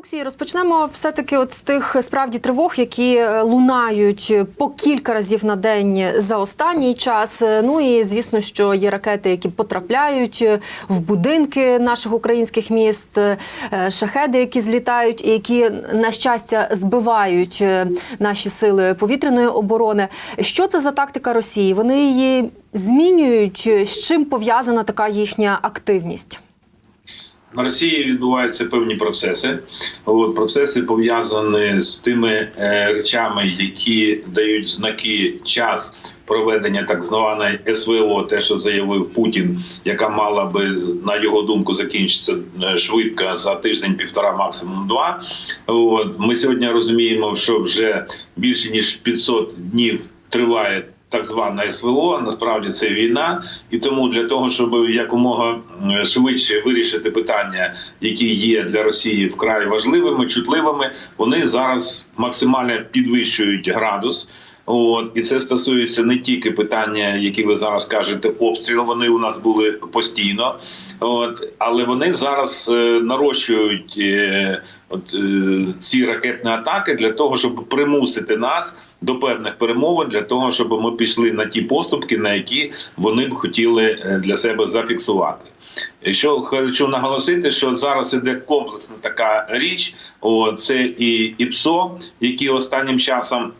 Олексій, розпочнемо все-таки от з тих справді тривог, які е, лунають по кілька разів на день за останній час. Е, Ну і звісно, що є ракети, які потрапляють е, в будинки наших українських міст, е, шахеди, які злітають, і які на щастя збивають е, наші сили повітряної оборони. Що це за тактика Росії? Вони її змінюють. З чим пов'язана така їхня активність? На Росії відбуваються певні процеси. От процеси пов'язані з тими е, речами, які дають знаки час проведення так званої СВО, те, що заявив Путін, яка мала би на його думку закінчитися е, швидко за тиждень-півтора, максимум два. От ми сьогодні розуміємо, що вже більше ніж 500 днів триває так звана СВО. Насправді це війна, і тому для того, щоб якомога швидше вирішити питання, які є для Росії вкрай важливими, чутливими, вони зараз максимально підвищують градус. От і це стосується не тільки питання, які ви зараз кажете, обстріл. Вони у нас були постійно, от але вони зараз е, нарощують е, от е, ці ракетні атаки для того, щоб примусити нас до певних перемовин, для того, щоб ми пішли на ті поступки, на які вони б хотіли е, для себе зафіксувати. Що хочу наголосити, що зараз іде комплексна така річ. О, це і ІПСО, які останнім часом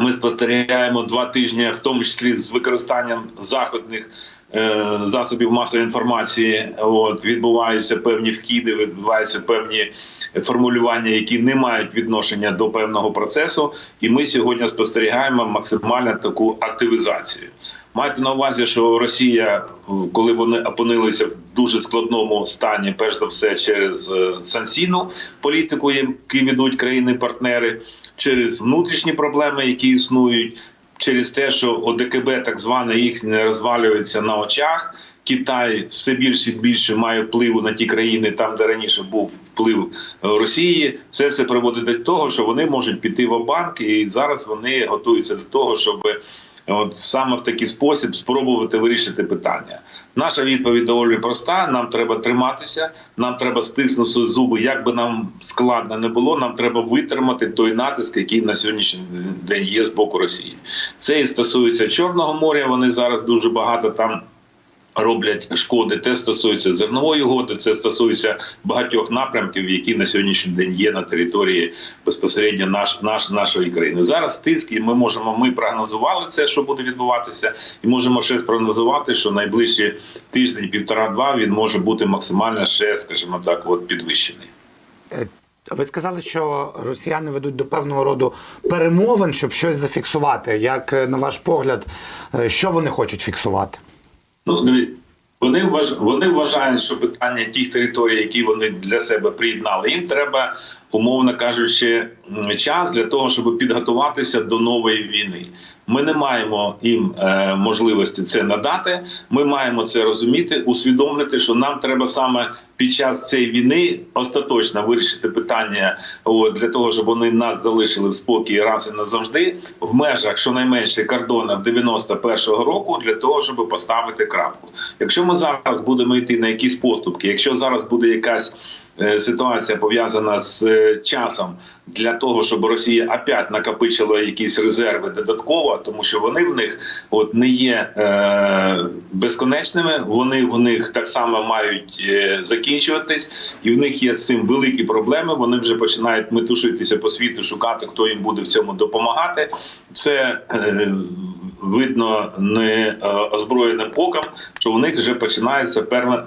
ми спостерігаємо два тижні, в тому числі з використанням заходних е, засобів масової інформації. От відбуваються певні вкиди, відбуваються певні формулювання, які не мають відношення до певного процесу. І ми сьогодні спостерігаємо максимально таку активізацію. Майте на увазі, що Росія, коли вони опинилися в дуже складному стані, перш за все через е, санкційну політику, яку ведуть країни-партнери, через внутрішні проблеми, які існують, через те, що ОДКБ так зване не розвалюється на очах. Китай все більше і більше має впливу на ті країни, там де раніше був вплив е, Росії. Все це приводить до того, що вони можуть піти в банк, і зараз вони готуються до того, щоб От саме в такий спосіб спробувати вирішити питання. Наша відповідь доволі проста. Нам треба триматися, нам треба стиснути зуби. Як би нам складно не було, нам треба витримати той натиск, який на сьогоднішній день є з боку Росії. Це і стосується Чорного моря. Вони зараз дуже багато там. Роблять шкоди, те стосується зернової угоди, це стосується багатьох напрямків, які на сьогоднішній день є на території безпосередньо наш, наш нашої країни. Зараз тиск, і ми можемо. Ми прогнозували це, що буде відбуватися, і можемо ще спрогнозувати, що найближчі тиждень, півтора-два він може бути максимально ще, скажімо так, от підвищений. Е, Ви сказали, що росіяни ведуть до певного роду перемовин, щоб щось зафіксувати. Як е, на ваш погляд, е, що вони хочуть фіксувати? Ну, вони вваж... вони вважають, що питання тих територій, які вони для себе приєднали, їм треба, умовно кажучи, час для того, щоб підготуватися до нової війни. Ми не маємо їм е, можливості це надати. Ми маємо це розуміти, усвідомити, що нам треба саме під час цієї війни остаточно вирішити питання от, для того, щоб вони нас залишили в спокій раз і назавжди в межах щонайменше кордонів 91-го року для того, щоб поставити крапку. Якщо ми зараз будемо йти на якісь поступки, якщо зараз буде якась ситуація пов'язана з е, часом для того, щоб Росія опять накопичила якісь резерви додатково, тому що вони в них от не є е, безконечними. Вони в них так само мають е, закінчуватись, і в них є з цим великі проблеми. Вони вже починають метушитися по світу, шукати, хто їм буде в цьому допомагати. Це е, видно не е, озброєним оком, що в них вже починається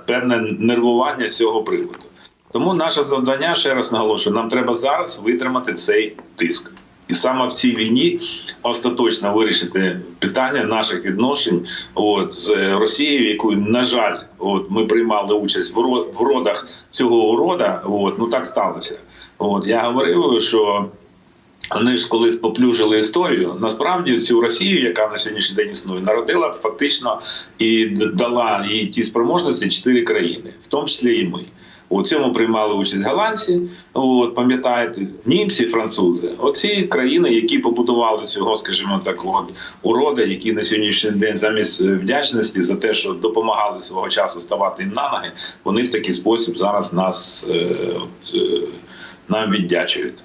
певне нервування з цього приводу. Тому наше завдання, ще раз наголошую, нам треба зараз витримати цей тиск. І саме в цій війні остаточно вирішити питання наших відношень от, з Росією, якою, на жаль, от, ми приймали участь в, роз, в родах цього урода. От, ну так сталося. От, я говорив, що вони ж колись поплюжили історію. Насправді цю Росію, яка на сьогоднішній день існує, народила фактично і дала їй ті спроможності чотири країни, в тому числі і ми. У цьому приймали участь голландці, от пам'ятаєте, німці, французи. Оці країни, які побудували цього, скажімо так, от урода, які на сьогоднішній день замість вдячності за те, що допомагали свого часу ставати на ноги, вони в такий спосіб зараз нас е, е, нам віддячують.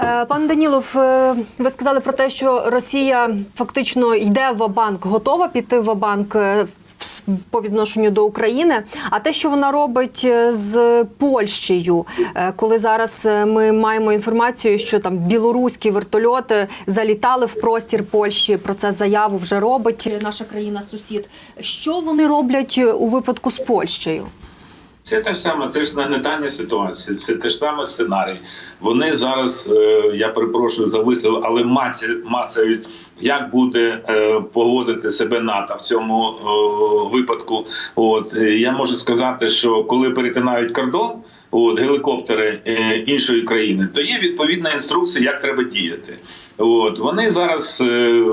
Е, Пане Данілов, е, ви сказали про те, що Росія фактично йде в банк, готова піти в банк по відношенню до України. А те, що вона робить е, з Польщею, е, коли зараз е, ми маємо інформацію, що там білоруські вертольоти залітали в простір Польщі. Про це заяву вже робить наша країна-сусід. Що вони роблять у випадку з Польщею? Це те ж саме, це ж нагнетання ситуації, це те ж саме сценарій. Вони зараз, е, я перепрошую за вислів, але мацають, як буде е, поводити себе НАТО в цьому е, випадку. От я можу сказати, що коли перетинають кордон. От гелікоптери е, іншої країни, то є відповідна інструкція, як треба діяти. От вони зараз е,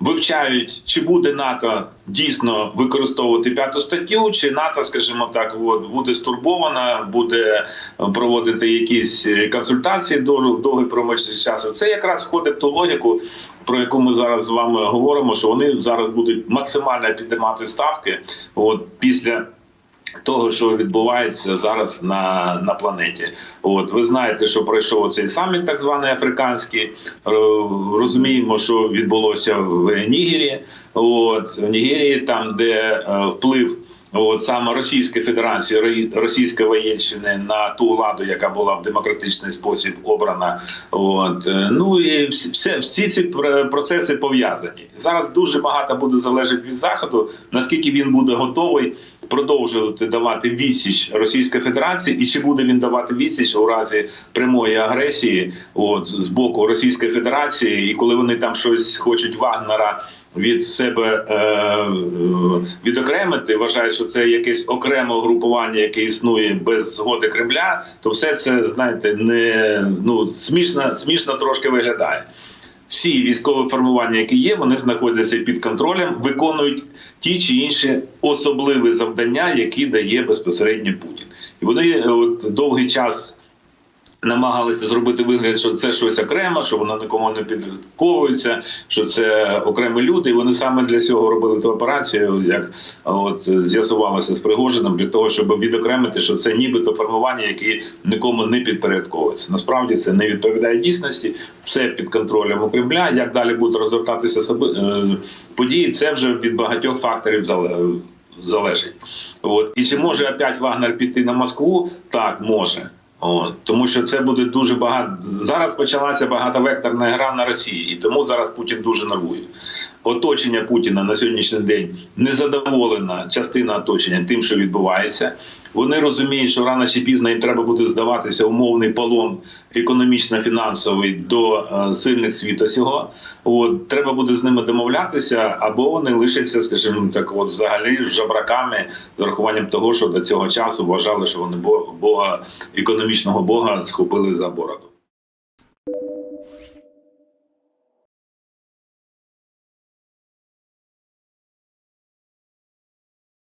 вивчають, чи буде НАТО дійсно використовувати п'яту статтю, чи НАТО, скажімо так, от, буде стурбована, буде проводити якісь е, консультації до довгий проміжок часу. Це якраз входить в ту логіку, про яку ми зараз з вами говоримо, що вони зараз будуть максимально піднімати ставки. От після того, що відбувається зараз на, на планеті. От ви знаєте, що пройшов цей саміт, так званий африканський. Е, Розуміємо, що відбулося в Нігері. От в Нігерії, там, де е, вплив. От саме Російської Федерації, Ро- Російської воєнщини на ту владу, яка була в демократичний спосіб обрана. От е, ну і все- всі ці процеси пов'язані. Зараз дуже багато буде залежати від заходу, наскільки він буде готовий продовжувати давати відсіч Російської Федерації, і чи буде він давати відсіч у разі прямої агресії, от з боку Російської Федерації, і коли вони там щось хочуть Вагнера від себе е, відокремити, вважають, що це якесь окреме угрупування, яке існує без згоди Кремля, то все це знаєте не ну смішно, смішно трошки виглядає. Всі військові формування, які є, вони знаходяться під контролем, виконують ті чи інші особливі завдання, які дає безпосередньо Путін. І вони е, от довгий час намагалися зробити вигляд, що це щось окремо, що воно нікому не підковується, що це окремі люди. І вони саме для цього робили ту операцію, як от з'ясувалося з Пригожином, для того, щоб відокремити, що це нібито формування, які нікому не підпорядковуються. Насправді це не відповідає дійсності, все під контролем у Кремля. Як далі будуть розвертатися е, події, це вже від багатьох факторів залежить. От і чи може опять Вагнер піти на Москву? Так, може. От, тому що це буде дуже багато. Зараз почалася багатовекторна гра на Росії, і тому зараз Путін дуже нервує. Оточення Путіна на сьогоднішній день незадоволена частина оточення тим, що відбувається. Вони розуміють, що рано чи пізно їм треба буде здаватися умовний полон економічно-фінансовий до е, сильних світу сього. От треба буде з ними домовлятися, або вони лишаться, скажімо так, от взагалі жабраками з урахуванням того, що до цього часу вважали, що вони бо- бога економічного бога схопили за бороду.